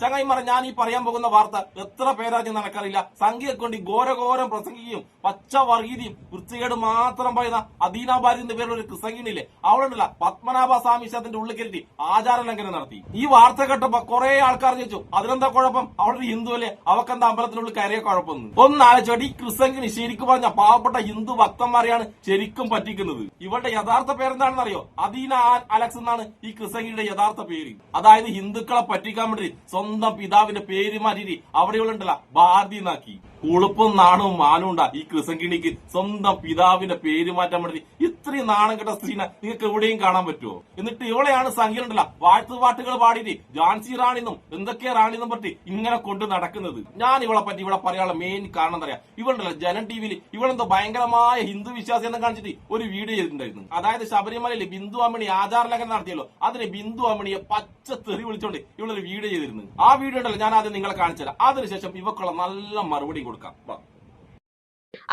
ചങ്ങായിമാരെ ഞാൻ ഈ പറയാൻ പോകുന്ന വാർത്ത എത്ര പേരാജ് നടക്കാറില്ല സംഖ്യയെ കൊണ്ട് ഘോരഘോരം പ്രസംഗിക്കുകയും പച്ച വർഗീതിയും വൃത്തികേട് മാത്രം പറയുന്ന അദീനാബാരിന്റെ പേരിൽ ഒരു ക്രിസംഗിണില്ലേ അവളുണ്ടല്ല പത്മനാഭ സ്വാമി ക്ഷേത്രത്തിന്റെ ഉള്ളിൽ കയറ്റി ആചാര ലംഘനം നടത്തി. ഈ വാർത്ത കേട്ടപ്പോ കുറെ ആൾക്കാർ ചോദിച്ചു അതിനെന്താ കുഴപ്പം? അവളൊരു ഹിന്ദു അല്ലേ? അവക്കെന്താ അമ്പലത്തിനുള്ളിൽ കയറിയ കുഴപ്പമൊന്നും. ഒന്ന് ആലോചിച്ചോട്ടെ ഈ ക്രിസംഗിനി ശരിക്കും പറഞ്ഞ പാവപ്പെട്ട ഹിന്ദു ഭക്തന്മാരെയാണ് ശരിക്കും പറ്റിക്കുന്നത്. ഇവളുടെ യഥാർത്ഥ പേരെന്താണെന്ന് അറിയോ? അദീന ആൻ അലക്സ് എന്നാണ് ഈ ക്രിസംഗിയുടെ യഥാർത്ഥ പേര്. അതായത് ഹിന്ദുക്കളെ പറ്റിക്കാൻ വേണ്ടി സ്വന്തം പിതാവിന്റെ പേര് മാറ്റി അവിടെയുള്ളണ്ടല്ല ഭാരതി എന്നാക്കി കുളുപ്പും നാണവും മാനും ഉണ്ടാ ഈ കൃസങ്കിണിക്ക് സ്വന്തം പിതാവിന്റെ പേര് മാറ്റാൻ വേണ്ടി ഇത്രയും നാണം കെട്ട സ്ത്രീനെ നിങ്ങൾക്ക് എവിടെയും കാണാൻ പറ്റുമോ എന്നിട്ട് ഇവളെയാണ് സംഖ്യണ്ടല്ല വാഴ്ത്തുപാട്ടുകൾ പാടിയിട്ട് ജാൻസി റാണിന്നും എന്തൊക്കെ റാണിന്നും പറ്റി ഇങ്ങനെ കൊണ്ട് നടക്കുന്നത്. ഞാൻ ഇവളെ പറ്റി ഇവിടെ പറയാനുള്ള മെയിൻ കാരണം എന്താ പറയാ ഇവളുണ്ടല്ലോ ജനം ടി വിയിൽ ഇവളെന്തോ ഭയങ്കരമായ ഹിന്ദു വിശ്വാസി എന്ന് കാണിച്ചിട്ട് ഒരു വീഡിയോ ചെയ്തിട്ടുണ്ടായിരുന്നു. അതായത് ശബരിമലയിൽ ബിന്ദു അമ്മണി ആചാരലംഘനം നടത്തിയല്ലോ. അതിന് ബിന്ദു അമ്മണിയെ പച്ച തെറി വിളിച്ചോണ്ട് ഇവളൊരു വീഡിയോ ചെയ്തിരുന്നു. ആ വീഡിയോ ഉണ്ടല്ലോ ഞാൻ ആദ്യം നിങ്ങളെ കാണിച്ചു അതിനുശേഷം ഇവക്കുള്ള നല്ല മറുപടി കൊടുക്കാം.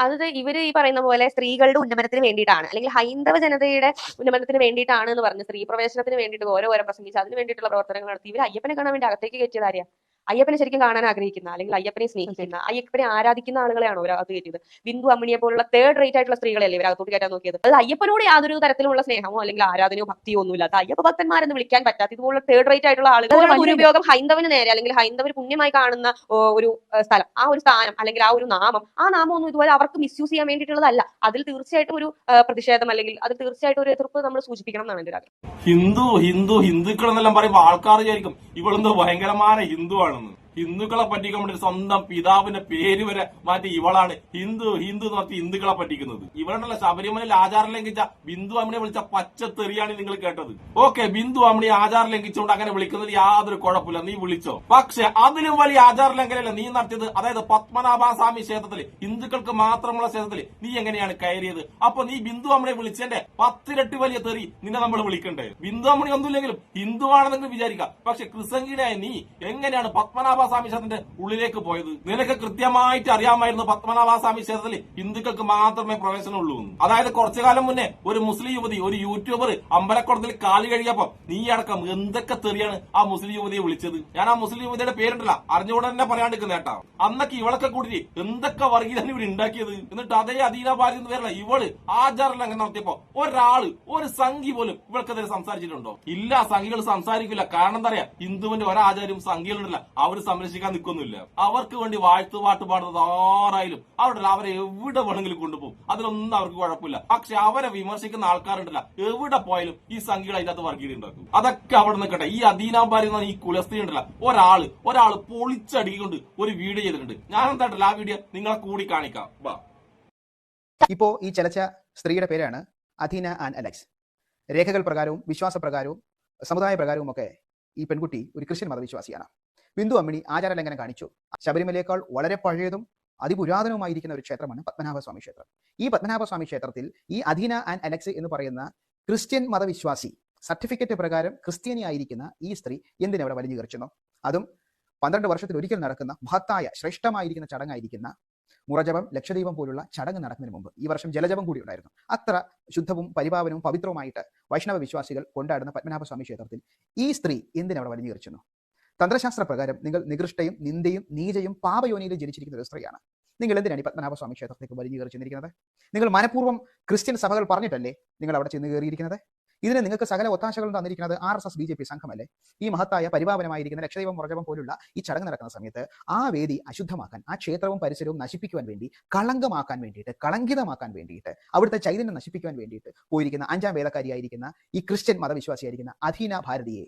അത് ഇവർ ഈ പറയുന്ന പോലെ സ്ത്രീകളുടെ ഉന്നമനത്തിന് വേണ്ടിയിട്ടാണ്. അല്ലെങ്കിൽ ഹൈന്ദവ ജനതയുടെ ഉന്നമനത്തിന് വേണ്ടിയിട്ടാണ് എന്ന് പറഞ്ഞ് സ്ത്രീ പ്രവേശനത്തിന് വേണ്ടിയിട്ട് ഓരോ ഓരോ പ്രസംഗിച്ച് അതിന് വേണ്ടിയിട്ടുള്ള പ്രവർത്തനങ്ങൾ നടത്തി. ഇവർ അയ്യപ്പനെ കാണാൻ വേണ്ടി അകത്തേക്ക് കയറ്റിയത് അയ്യപ്പനെ ശരിക്കും കാണാൻ ആഗ്രഹിക്കുന്ന അല്ലെങ്കിൽ അയ്യപ്പനെ സ്നേഹിക്കുന്ന അയ്യപ്പനെ ആരാധിക്കുന്ന ആളുകളെയാണ് ഇവർ അകത്ത് കയറ്റിയത് ബിന്ദു അമ്മിണിയെ പോലുള്ള തേർഡ് റേറ്റ് ആയിട്ടുള്ള സ്ത്രീകളല്ലേ ഇവർ അകത്തോട്ട് കയറ്റാൻ നോക്കിയത്? അത് അയ്യപ്പനോട് യാതൊരു തരത്തിലുള്ള സ്നേഹമോ അല്ലെങ്കിൽ ആരാധനയോ ഭക്തിയോ ഒന്നുമില്ലാത്ത അയ്യപ്പ ഭക്തന്മാരെന്ന് വിളിക്കാൻ പറ്റാത്ത ഇതുപോലുള്ള തേർഡ് റേറ്റ് ആയിട്ടുള്ള ആളുകൾ ദുരുപയോഗം ഹൈന്ദവന് നേരെ അല്ലെങ്കിൽ ഹൈന്ദവർ പുണ്യമായി കാണുന്ന ഒരു സ്ഥലം ആ ഒരു സ്ഥാനം അല്ലെങ്കിൽ ആ ഒരു നാമം ആ നാമം ഒന്നും ഇതുപോലെ അവർക്ക് മിസ്യൂസ് ചെയ്യാൻ വേണ്ടിയിട്ടുള്ളതല്ല. അതിൽ തീർച്ചയായിട്ടും ഒരു പ്രതിഷേധം അല്ലെങ്കിൽ അത് തീർച്ചയായിട്ടും ഒരു എതിർപ്പ് നമ്മൾ സൂചിപ്പിക്കണം എന്നാണ് എന്റെ ഒരു ആഗ്രഹം. ഹിന്ദു ഹിന്ദു ഹിന്ദുക്കൾ എന്നെല്ലാം പറയുമ്പോൾ ആൾക്കാർ വിചാരിക്കും ഇവളെന്തോ ഭയങ്കരമായ ഹിന്ദു ആണെന്ന് ഹിന്ദുക്കളെ പറ്റിക്കാൻ വേണ്ടി സ്വന്തം പിതാവിന്റെ പേര് വരെ മാറ്റി ഇവളാണ് ഹിന്ദു ഹിന്ദു എന്ന് പറഞ്ഞ് ഹിന്ദുക്കളെ പറ്റിക്കുന്നത്. ഇവളുണ്ടല്ല ശബരിമലയിൽ ആചാരം ലംഘിച്ച ബിന്ദു അമ്മിനെ വിളിച്ച പച്ചത്തെറിയാണ് നിങ്ങൾ കേട്ടത്. ഓക്കെ ബിന്ദു അമ്മിനെ ആചാരം ലംഘിച്ചുകൊണ്ട് അങ്ങനെ വിളിക്കുന്നത് യാതൊരു കുഴപ്പമില്ല. നീ വിളിച്ചോ. പക്ഷെ അതിലും വലിയ ആചാര ലംഘനല്ല നീ നടത്തിയത്. അതായത് പത്മനാഭ സ്വാമി ക്ഷേത്രത്തിൽ ഹിന്ദുക്കൾക്ക് മാത്രമുള്ള ക്ഷേത്രത്തിൽ നീ എങ്ങനെയാണ് കയറിയത്? അപ്പൊ നീ ബിന്ദു അമ്മനെ വിളിച്ചതിന്റെ പത്തിരട്ടി വലിയ തെറി നിന്നെ നമ്മൾ വിളിക്കണ്ടേ? ബിന്ദു അമ്മണി ഒന്നുമില്ലെങ്കിലും ഹിന്ദു ആണെന്നെങ്കിലും വിചാരിക്കാം. പക്ഷെ ക്രിസംഗിനായ നീ എങ്ങനെയാണ് പത്മനാഭ സ്വാമി ക്ഷേത്രത്തിന്റെ ഉള്ളിലേക്ക് പോയത്. നിനക്ക് കൃത്യമായിട്ട് അറിയാമായിരുന്നു പത്മനാഭസ്വാമി ക്ഷേത്രത്തിൽ ഹിന്ദുക്കൾക്ക് മാത്രമേ പ്രവേശനമുള്ളൂ. അതായത് കുറച്ചു കാലം മുന്നേ ഒരു മുസ്ലിം യുവതി ഒരു യൂട്യൂബർ അമ്പലക്കുളത്തിൽ കാലി കഴിയപ്പോ നീ അടക്കം എന്തൊക്കെ തെറിയാണ് ആ മുസ്ലിം യുവതിയെ വിളിച്ചത്? ഞാൻ ആ മുസ്ലിം യുവതിയുടെ പേരുണ്ടല്ല. അറിഞ്ഞുകൂടെ തന്നെ പറയാണ്ടിരിക്കുന്ന കേട്ടാ. അന്നൊക്കെ ഇവളൊക്കെ കൂടി എന്തൊക്കെ വർഗീയതാണ് ഇവർ ഉണ്ടാക്കിയത്? എന്നിട്ട് അതേ അധീന എന്ന് പേരുള്ള ഇവൾ ആചാരം അങ്ങനെ നടത്തിയപ്പോ ഒരാൾ ഒരു സംഘി പോലും ഇവൾക്കെതിരെ സംസാരിച്ചിട്ടുണ്ടോ? ഇല്ല സംഘികൾ സംസാരിക്കില്ല. കാരണം എന്താ പറയാ? ഹിന്ദുവിന്റെ ഒരാചാര്യം സംഘികളുണ്ടല്ല. അവർ സംരക്ഷിക്കാൻ നിൽക്കൊന്നുമില്ല. അവർക്ക് വേണ്ടി വാഴ്ത്തു പാട്ട് പാടുന്നത് ആരായാലും അവിടെ അവരെ എവിടെ വേണമെങ്കിലും കൊണ്ടുപോകും. അതിലൊന്നും അവർക്ക് കുഴപ്പമില്ല. പക്ഷെ അവരെ വിമർശിക്കുന്ന ആൾക്കാരുണ്ടല്ല. എവിടെ പോയാലും ഈ സംഖ്യകൾ അതിന്റെ അകത്ത് വർഗീയത ഉണ്ടാക്കും അതൊക്കെ അവിടെ നിൽക്കട്ടെ ഈ അധീനാമ്പാരി ഈ കുലസ്ത്രീ ഉണ്ടല്ല ഒരാൾ ഒരാൾ പൊളിച്ചടിക്കൊണ്ട് ഒരു വീഡിയോ ചെയ്തിട്ടുണ്ട്. ഞാൻ എന്തായിട്ടല്ല ആ വീഡിയോ നിങ്ങളെ കൂടി കാണിക്കാം. ഇപ്പോ ഈ ചെലച്ച സ്ത്രീയുടെ പേരാണ് അഥീന ആൻഡ് അലക്സ്. രേഖകൾ പ്രകാരവും വിശ്വാസപ്രകാരവും സമുദായ പ്രകാരവും ഒക്കെ ഈ പെൺകുട്ടി ഒരു ക്രിസ്ത്യൻ മതവിശ്വാസിയാണ്. ബിന്ദു അമ്മിണി ആചാരലംഘനം കാണിച്ചു. ശബരിമലയേക്കാൾ വളരെ പഴയതും അതിപുരാതനവുമായിരിക്കുന്ന ഒരു ക്ഷേത്രമാണ് പത്മനാഭസ്വാമി ക്ഷേത്രം. ഈ പത്മനാഭസ്വാമി ക്ഷേത്രത്തിൽ ഈ അധീന ആൻഡ് അലക്സ് എന്ന് പറയുന്ന ക്രിസ്ത്യൻ മതവിശ്വാസി സർട്ടിഫിക്കറ്റ് പ്രകാരം ക്രിസ്ത്യാനിയായിരിക്കുന്ന ഈ സ്ത്രീ എന്തിനവിടെ വലിഞ്ഞു കയറിച്ചെന്നു അതും പന്ത്രണ്ട് വർഷത്തിൽ ഒരിക്കൽ നടക്കുന്ന മഹത്തായ ശ്രേഷ്ഠമായിരിക്കുന്ന ചടങ്ങായിരിക്കുന്ന മുറജപം ലക്ഷദീപം പോലുള്ള ചടങ്ങ് നടക്കുന്നതിന് മുമ്പ് ഈ വർഷം ജലജപം കൂടി ഉണ്ടായിരുന്നു. അത്ര ശുദ്ധവും പരിപാവനവും പവിത്രവുമായിട്ട് വൈഷ്ണവ വിശ്വാസികൾ കൊണ്ടാടുന്ന പത്മനാഭസ്വാമി ക്ഷേത്രത്തിൽ ഈ സ്ത്രീ എന്തിനവിടെ വലിഞ്ഞു കയറിച്ചെന്നു തന്ത്രശാസ്ത്ര പ്രകാരം നിങ്ങൾ നികൃഷ്ടയും നിന്ദയും നീചയും പാപയോനിയിൽ ജനിച്ചിരിക്കുന്ന ഒരു സ്ത്രീയാണ്. നിങ്ങൾ എന്തിനാണ് ഈ പത്മനാഭസ്വാമി ക്ഷേത്രത്തിലേക്ക് വലിഞ്ഞു കയറി ചെന്നിരിക്കുന്നത്? നിങ്ങൾ മനഃപൂർവം ക്രിസ്ത്യൻ സഭകൾ പറഞ്ഞിട്ടല്ലേ നിങ്ങൾ അവിടെ ചെന്ന് കയറിയിരിക്കുന്നത്? ഇതിന് നിങ്ങൾക്ക് സകല ഒത്താശകളും തന്നിരിക്കുന്നത് R S S B J P സംഘമല്ലേ? ഈ മഹത്തായ പരിപാവനമായിരിക്കുന്ന ലക്ഷദൈവം മുറജപം പോലുള്ള ഈ ചടങ്ങ് നടക്കുന്ന സമയത്ത് ആ വേദി അശുദ്ധമാക്കാൻ ആ ക്ഷേത്രവും പരിസരവും നശിപ്പിക്കുവാൻ വേണ്ടി കളങ്കമാക്കാൻ വേണ്ടിയിട്ട് കളങ്കിതമാക്കാൻ വേണ്ടിയിട്ട് അവിടുത്തെ ചൈതന്യം നശിപ്പിക്കുവാൻ വേണ്ടിയിട്ട് പോയിരിക്കുന്ന അഞ്ചാം വേദക്കാരിയായിരിക്കുന്ന ഈ ക്രിസ്ത്യൻ മതവിശ്വാസിയായിരിക്കുന്ന അധീന ഭാരതിയെ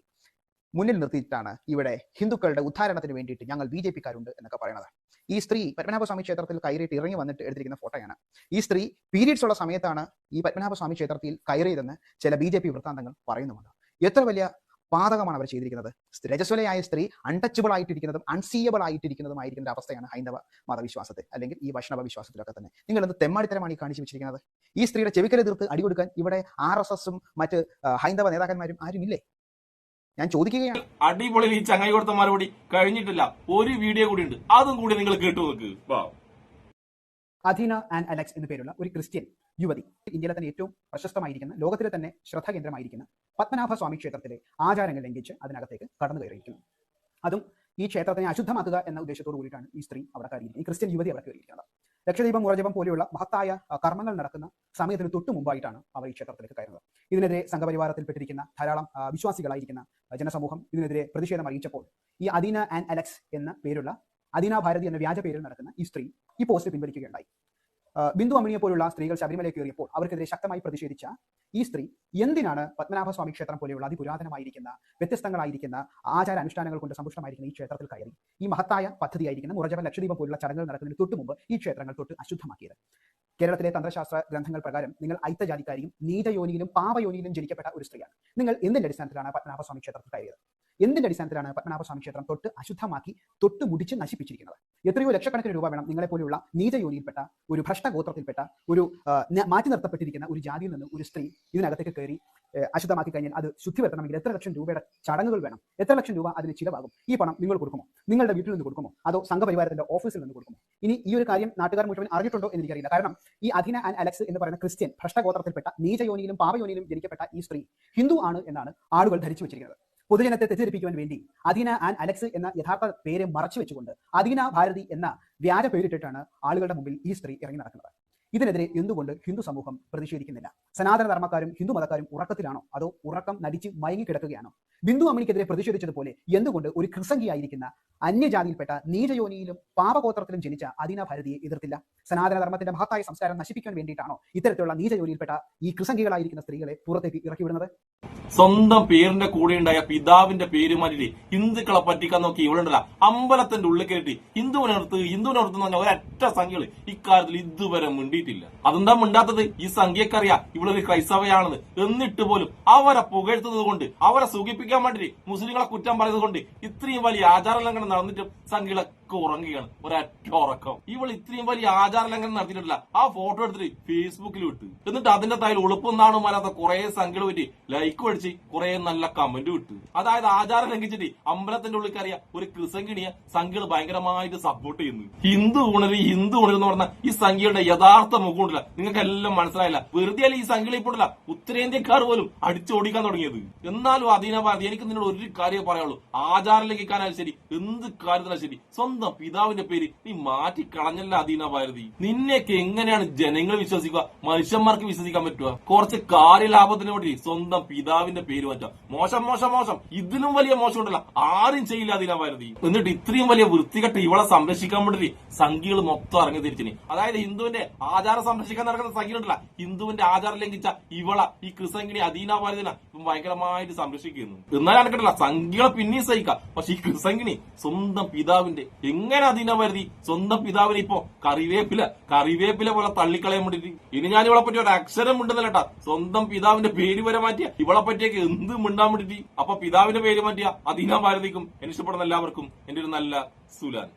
മുന്നിൽ നിർത്തിയിട്ടാണ് ഇവിടെ ഹിന്ദുക്കളുടെ ഉദ്ധാരണത്തിന് വേണ്ടിയിട്ട് ഞങ്ങൾ ബി ജെ പിക്കാരുണ്ട് എന്നൊക്കെ പറയുന്നത്. ഈ സ്ത്രീ പത്മനാഭസ്വാമി ക്ഷേത്രത്തിൽ കയറിയിട്ട് ഇറങ്ങി വന്നിട്ട് എടുത്തിരിക്കുന്ന ഫോട്ടോയാണ്. ഈ സ്ത്രീ പീരീഡ്സ് ഉള്ള സമയത്താണ് ഈ പത്മനാഭസ്വാമി ക്ഷേത്രത്തിൽ കയറിയതെന്ന് ചില ബി ജെ പി വൃത്താന്തങ്ങൾ പറയുന്നുമുണ്ട്. എത്ര വലിയ പാതകമാണ് അവർ ചെയ്തിരിക്കുന്നത്? രജസ്വലയായ സ്ത്രീ അൺടച്ചബിൾ ആയിട്ടിരിക്കുന്നതും അൺസീയബിൾ ആയിട്ടിരിക്കുന്നതുമായിരിക്കുന്ന അവസ്ഥയാണ് ഹൈന്ദവ മതവിശ്വാസത്തിൽ അല്ലെങ്കിൽ ഈ വൈഷ്ണവ വിശ്വാസത്തിലൊക്കെ തന്നെ. നിങ്ങൾ എന്ത് തെമ്മാടിത്തരമാണ് ഈ കാണിച്ചു വെച്ചിരിക്കുന്നത്? ഈ സ്ത്രീയുടെ ചെവിക്കല തീർത്ത് അടികൊടുക്കാൻ ഇവിടെ ആർ എസ് എസും മറ്റ് ഹൈന്ദവ നേതാക്കന്മാരും ആരുമില്ലേ? ഞാൻ ചോദിക്കുകയാണ്. അടിപൊളി ഈ ചങ്ങായി കൊടുത്ത മറുപടി കഴിഞ്ഞിട്ടില്ല. ഒരു വീഡിയോ കൂടി ഉണ്ട് അതും കൂടി നിങ്ങൾ കേട്ടു നോക്ക്. അധീന ആൻഡ് അലക്സ് എന്ന പേരുള്ള ഒരു ക്രിസ്ത്യൻ യുവതി ഇന്ത്യയിലെ തന്നെ ഏറ്റവും പ്രശസ്തമായിരിക്കുന്ന ലോകത്തിലെ തന്നെ ശ്രദ്ധാകേന്ദ്രമായിരിക്കുന്ന പത്മനാഭ സ്വാമി ക്ഷേത്രത്തിലെ ആചാരങ്ങൾ ലംഘിച്ച് അതിനകത്തേക്ക് കടന്നു കയറിയിരിക്കുന്നു. അതും ഈ ക്ഷേത്രത്തിനെ അശുദ്ധമാക്കുക എന്ന ഉദ്ദേശത്തോടു കൂടിയിട്ടാണ് ഈ സ്ത്രീ അവിടെ കയറിയിരിക്കുന്നത്. ഈ ക്രിസ്ത്യൻ യുവതി അവിടെ കയറിയിരിക്കുന്നത്. ലക്ഷദ്വീപം മുറജപം പോലെയുള്ള മഹത്തായ കർമ്മങ്ങൾ നടക്കുന്ന സമയത്തിന് തൊട്ടു മുമ്പായിട്ടാണ് അവർ ഈ ക്ഷേത്രത്തിലേക്ക് കയറുന്നത്. ഇതിനെതിരെ സംഘപരിവാരത്തിൽപ്പെട്ടിരിക്കുന്ന ധാരാളം വിശ്വാസികളായിരിക്കുന്ന ജനസമൂഹം ഇതിനെതിരെ പ്രതിഷേധം അറിയിച്ചപ്പോൾ ഈ അദീന ആൻഡ് അലക്സ് എന്ന പേരുള്ള അദീന ഭാരതി എന്ന വ്യാജ പേരിൽ നടക്കുന്ന ഈ സ്ത്രീ ഈ പോസ്റ്റ് പിൻവലിക്കുകയുണ്ടായി. ബിന്ദു അമ്മിണിയെ പോലുള്ള സ്ത്രീകൾ ശബരിമലയിൽ കയറിയപ്പോൾ അവർക്കെതിരെ ശക്തമായി പ്രതിഷേധിച്ച ഈ സ്ത്രീ എന്തിനാണ് പത്മനാഭസ്വാമി ക്ഷേത്രം പോലെയുള്ള അതിപുരാതനമായിരിക്കുന്ന വ്യത്യസ്തങ്ങളായിരിക്കുന്ന ആചാര അനുഷ്ഠാനങ്ങൾ കൊണ്ട് സമ്പുഷ്ടമായിരിക്കുന്ന ഈ ക്ഷേത്രത്തിൽ കയറി? ഈ മഹത്തായ പദ്ധതിയായിരിക്കുന്ന മുറജപ ലക്ഷദ്വീപം പോലുള്ള ചടങ്ങുകൾ നടക്കുന്നതിന് തൊട്ട് മുമ്പ് ഈ ക്ഷേത്രങ്ങൾ തൊട്ട് അശുദ്ധമാക്കിയത്. കേരളത്തിലെ തന്ത്രശാസ്ത്ര ഗ്രന്ഥങ്ങൾ പ്രകാരം നിങ്ങൾ ഐത്തജാതിക്കാരിയും നീചയോനിയിലും പാവയോനിയിലും ജനിക്കപ്പെട്ട ഒരു സ്ത്രീയാണ്. നിങ്ങൾ എന്തിന്റെ അടിസ്ഥാനത്തിലാണ് പത്മനാഭസ്വാമി ക്ഷേത്രത്തിൽ കയറിയത്? എന്തിന്റെ അടിസ്ഥാനത്തിലാണ് പത്മനാഭസ്വാമി ക്ഷേത്രം തൊട്ട് അശുദ്ധമാക്കി തൊട്ട് മുടിച്ച് നശിപ്പിച്ചിരിക്കുന്നത്? എത്രയോ ലക്ഷക്കണക്കിന് രൂപ വേണം നിങ്ങളെ പോലെയുള്ള നീചയോനിയിൽപ്പെട്ട ഒരു ഭ്രഷ്ടഗോത്രത്തിൽപ്പെട്ട ഒരു മാറ്റി നിർത്തപ്പെട്ടിരിക്കുന്ന ഒരു ജാതിയിൽ നിന്ന് ഒരു സ്ത്രീ ഇതിനകത്തേക്ക് കയറി അശുദ്ധമാക്കി കഴിഞ്ഞാൽ അത് ശുദ്ധി വരുത്തണമെങ്കിൽ എത്ര ലക്ഷം രൂപയുടെ ചടങ്ങുകൾ വേണം? എത്ര ലക്ഷം രൂപ അതിന് ചിലവാകും? ഈ പണം നിങ്ങൾ കൊടുക്കുമോ? നിങ്ങളുടെ വീട്ടിൽ നിന്ന് കൊടുക്കുമോ? അതോ സംഘപരിവാരത്തിന്റെ ഓഫീസിൽ നിന്ന് കൊടുക്കുമോ? ഇനി ഈ ഒരു കാര്യം നാട്ടുകാർ മുഴുവൻ അറിഞ്ഞിട്ടുണ്ടോ എന്ന് എനിക്കറിയില്ല. കാരണം ഈ അധീന ആൻഡ് അലക്സ് എന്ന് പറയുന്ന ക്രിസ്ത്യൻ ഭ്രഷ്ടഗോത്രത്തിൽപ്പെട്ട നീചയോനിയിലും പാപയോനിയിലും ജനിക്കപ്പെട്ട ഈ സ്ത്രീ ഹിന്ദു ആണ് എന്നാണ് ആളുകൾ ധരിച്ചു വെച്ചിരിക്കുന്നത്. പൊതുജനത്തെ തെറ്റിദ്ധരിപ്പിക്കുവാൻ വേണ്ടി അദീന ആൻഡ് അലക്സ് എന്ന യഥാർത്ഥ പേര് മറച്ചു വെച്ചുകൊണ്ട് അദീന ഭാരതി എന്ന വ്യാജ പേരിട്ടിട്ടാണ് ആളുകളുടെ മുമ്പിൽ ഈ സ്ത്രീ ഇറങ്ങി നടക്കുന്നത്. ഇതിനെതിരെ എന്തുകൊണ്ട് ഹിന്ദു സമൂഹം പ്രതിഷേധിക്കുന്നില്ല? സനാതന ധർമ്മക്കാരും ഹിന്ദു മതക്കാരും ഉറക്കത്തിലാണോ? അതോ ഉറക്കം നടിച്ച് മയങ്ങി കിടക്കുകയാണോ ബിന്ദു അമ്മിണിക്കെതിരെ പ്രതിഷേധിച്ചതുപോലെ എന്തുകൊണ്ട് ഒരു ക്രിസംഗിയായിരിക്കുന്ന അന്യജാതിയിൽപ്പെട്ട നീചയോനിയിലും പാപഗോത്രത്തിലും ജനിച്ച അദീന ഭാരതിയെ എതിർത്തില്ല? സനാതന ധർമ്മത്തിന്റെ മഹത്തായ സംസ്കാരം നശിപ്പിക്കാൻ വേണ്ടിയിട്ടാണോ ഇത്തരത്തിലുള്ള നീചയോനിയിൽപ്പെട്ട ഈ കൃസംഗികളായിരിക്കുന്ന സ്ത്രീകളെ പുറത്തേക്ക് ഇറക്കി വിടുന്നത് സ്വന്തം പേരിന്റെ കൂടെ ഉണ്ടായ പിതാവിന്റെ പേര് മാറ്റി ഹിന്ദുക്കളെ പറ്റിക്കാൻ നോക്കി ഇവിടെ ഉണ്ടല്ല. അമ്പലത്തിന്റെ ഉള്ളിൽ കയറ്റി ഹിന്ദുവിനെ ഹിന്ദുവിനെ പറഞ്ഞ ഒരൊറ്റ സംഖ്യകൾ ഇക്കാര്യത്തിൽ ഇതുവരെ മിണ്ടിയിട്ടില്ല അതെന്താ മിണ്ടാത്തത്? ഈ സംഖ്യക്കറിയാം ഇവളൊരു ക്രൈസ്തവയാണെന്ന്. എന്നിട്ട് പോലും അവരെ പുകഴ്ത്തുന്നത് കൊണ്ട് അവരെ സുഖിപ്പിക്കാൻ വേണ്ടി മുസ്ലിങ്ങളെ കുറ്റം പറയുന്നത് കൊണ്ട് ഇത്രയും വലിയ ആചാര ലംഘനം നടന്നിട്ടും സംഖ്യകളൊക്കെ ഉറങ്ങുകയാണ്. ഒരൊറ്റ ഉറക്കം. ഇവൾ ഇത്രയും വലിയ ആചാര ലംഘനം നടത്തിയിട്ടില്ല. ആ ഫോട്ടോ എടുത്തിട്ട് ഫേസ്ബുക്കിൽ വിട്ട്. എന്നിട്ട് അതിന്റെ തായിൽ ഉളുപ്പൊന്നാണ് മാറാത്ത കുറെ സംഖ്യകൾ പറ്റി ലൈക്ക് അടിച്ച് കുറെ നല്ല കമന്റ് വിട്ട്. അതായത് ആചാരം ലംഘിച്ചിട്ട് അമ്പലത്തിന്റെ ഉള്ളിൽ കയറിയ ഒരു കൃസംഗിണിയ സംഖ്യകൾ ഭയങ്കരമായിട്ട് സപ്പോർട്ട് ചെയ്യുന്നു. ഹിന്ദു ഉണര് ഹിന്ദു ഉണര് എന്ന് പറഞ്ഞ ഈ സംഖ്യയുടെ യഥാർത്ഥ മുഖമുണ്ടല്ല. നിങ്ങൾക്ക് എല്ലാം മനസ്സിലായില്ല. വെറുതെ ഈ സംഖ്യകൾ ഇപ്പോഴല്ല ഉത്തരേന്ത്യക്കാർ പോലും അടിച്ചോടിക്കാൻ തുടങ്ങിയത്. എന്നാലും അധീന ഭാരതി എനിക്ക് നിന്നോട് ഒരു കാര്യം പറയുള്ളൂ ആചാരം ലംഘിക്കാനായാലും ശരി എന്ത് കാര്യത്തിനാലും ശരി സ്വന്തം പിതാവിന്റെ പേര്? നീ മാറ്റി കളഞ്ഞല്ല അധീന ഭാരതി. നിന്നെയൊക്കെ എങ്ങനെയാണ് ജനങ്ങൾ വിശ്വസിക്കുക? മനുഷ്യന്മാർക്ക് വിശ്വസിക്കാൻ പറ്റുക കുറച്ച് കാര്യലാഭത്തിന് വേണ്ടി സ്വന്തം പിതാവിന്റെ പേര് മാറ്റാം. മോശം മോശം മോശം. ഇതിലും വലിയ മോശം ഉണ്ടല്ല ആരും ചെയ്യില്ല അധീന ഭാരതി. എന്നിട്ട് ഇത്രയും വലിയ വൃത്തികെട്ട് ഇവളെ സംരക്ഷിക്കാൻ വേണ്ടി സംഖ്യകൾ മൊത്തം ഇറങ്ങി തിരിച്ചിന്. അതായത് ഹിന്ദുവിന്റെ ആചാരം സംരക്ഷിക്കാൻ നടക്കുന്ന സംഖ്യയുണ്ടല്ല ഹിന്ദുവിന്റെ ആചാരം ലംഘിച്ച ഇവള ഈ കൃസംഗിനി അധീന ഭാരതിനെ ഭയങ്കരമായിട്ട് സംരക്ഷിക്കുന്നു. എന്നാലും നടക്കട്ടില്ല സംഖ്യകളെ പിന്നെയും സഹിക്കാം. പക്ഷെ ഈ കൃസംഗിനി സ്വന്തം പിതാവിന്റെ എങ്ങനെ അതിനെ വരുതി. സ്വന്തം പിതാവിനെ ഇപ്പോ കറിവേപ്പില കറിവേപ്പില പോലെ തള്ളിക്കളയാൻ വേണ്ടിട്ട് ഇനി ഞാൻ ഇവളെ പറ്റി ഒരു അക്ഷരം മിണ്ടുന്നില്ലട്ടാ സ്വന്തം പിതാവിന്റെ പേര് വരെ മാറ്റിയ ഇവളെ പറ്റിയൊക്കെ എന്ത് മിണ്ടാൻ വേണ്ടിട്ട് അപ്പൊ പിതാവിന്റെ പേര് മാറ്റിയ അതിനാ ഭാരതിക്കും ഇഷ്ടപ്പെടുന്ന എല്ലാവർക്കും എന്റെ ഒരു നല്ല സുലാൻ.